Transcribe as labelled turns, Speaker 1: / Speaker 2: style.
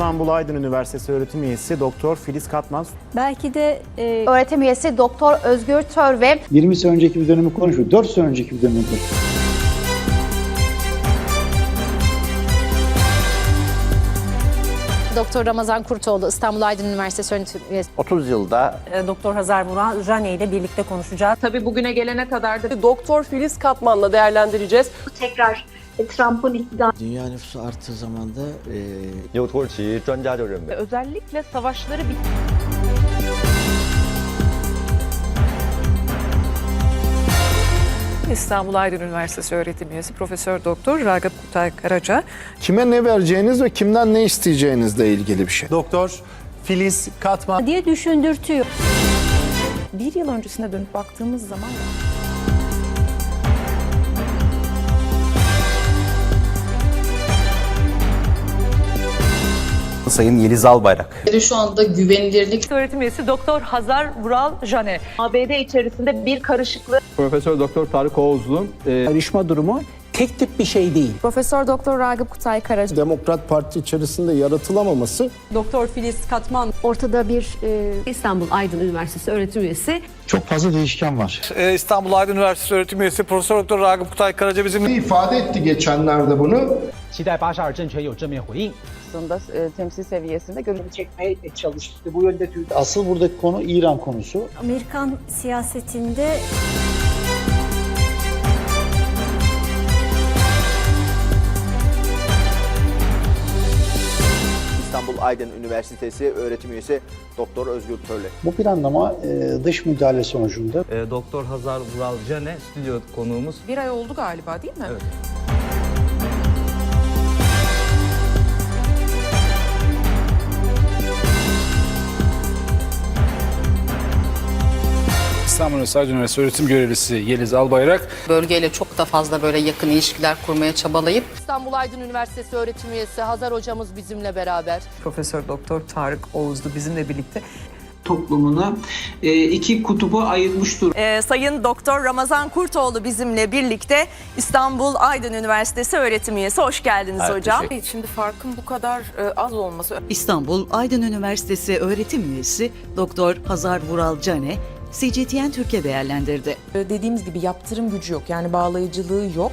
Speaker 1: İstanbul Aydın Üniversitesi öğretim üyesi Doktor Filiz Katmaz
Speaker 2: Belki de e,
Speaker 3: Öğretim üyesi Doktor Özgür Tör ve
Speaker 4: 20 sene önceki bir dönemi konuşmuyor. 4 sene önceki bir dönemi konuşuyor.
Speaker 3: Doktor Ramazan Kurtoğlu, İstanbul Aydın Üniversitesi öğretim üyesi.
Speaker 5: 30 yılda
Speaker 6: e, Doktor Hazar Murat Rane ile birlikte konuşacağız.
Speaker 7: Tabii bugüne gelene kadar da
Speaker 8: Doktor Filiz Katman'la değerlendireceğiz.
Speaker 9: Tekrar e, Trump'ın iktidar.
Speaker 10: Dünya nüfusu arttığı
Speaker 5: zaman da... E...
Speaker 7: Özellikle savaşları bitti.
Speaker 11: İstanbul Aydın Üniversitesi öğretim üyesi Profesör Doktor Ragıp Kutay Karaca.
Speaker 12: Kime ne vereceğiniz ve kimden ne isteyeceğinizle ilgili bir şey.
Speaker 1: Doktor Filiz Katmaz
Speaker 2: diye düşündürtüyor.
Speaker 11: Bir yıl öncesine dönüp baktığımız zaman
Speaker 5: Sayın Yeliz Albayrak.
Speaker 7: şu anda güvenilirlik
Speaker 6: Öğretim üyesi Doktor Hazar Vural Jane. ABD içerisinde bir karışıklık
Speaker 5: Profesör Doktor Tarık Oğuzlu.
Speaker 10: ayrışma durumu tek tip bir şey değil.
Speaker 3: Profesör Doktor Ragıp Kutay Karaca.
Speaker 12: Demokrat Parti içerisinde yaratılamaması
Speaker 6: Doktor Filiz Katman.
Speaker 2: Ortada bir e, İstanbul Aydın Üniversitesi öğretim üyesi
Speaker 4: Çok fazla değişken var.
Speaker 11: İstanbul Aydın Üniversitesi öğretim üyesi Profesör Doktor Ragıp Kutay Karaca bizimle.
Speaker 12: ifade etti geçenlerde bunu.
Speaker 10: 期待巴沙尔政权有正面回应。
Speaker 7: aslında e, temsil seviyesinde görüntü
Speaker 8: Çekmeye çalıştı. Bu yönde tüy
Speaker 4: Asıl buradaki konu İran konusu.
Speaker 2: Amerikan siyasetinde
Speaker 5: Aydın Üniversitesi öğretim üyesi Doktor Özgür Törle.
Speaker 4: Bu planlama e, dış müdahale sonucunda
Speaker 5: Doktor Hazar Vural Cane stüdyo konuğumuz.
Speaker 6: Bir ay oldu galiba değil mi?
Speaker 5: Evet.
Speaker 12: İstanbul Üniversitesi Üniversitesi öğretim görevlisi Yeliz Albayrak.
Speaker 7: bölgeyle çok da fazla böyle yakın ilişkiler kurmaya çabalayıp
Speaker 9: İstanbul Aydın Üniversitesi öğretim üyesi Hazar hocamız bizimle beraber.
Speaker 11: Profesör Doktor Tarık Oğuzlu bizimle birlikte.
Speaker 8: toplumuna iki kutuba ayırmış durumda.
Speaker 6: Ee, Sayın Doktor Ramazan Kurtoğlu bizimle birlikte İstanbul Aydın Üniversitesi öğretim üyesi. Hoş geldiniz
Speaker 5: Evet,
Speaker 6: hocam.
Speaker 5: teşekkür
Speaker 6: Şimdi farkın bu kadar e, az olması
Speaker 11: İstanbul Aydın Üniversitesi öğretim üyesi Doktor Hazar Vural Cane, CGTN Türkiye değerlendirdi.
Speaker 6: dediğimiz gibi yaptırım gücü yok yani bağlayıcılığı yok.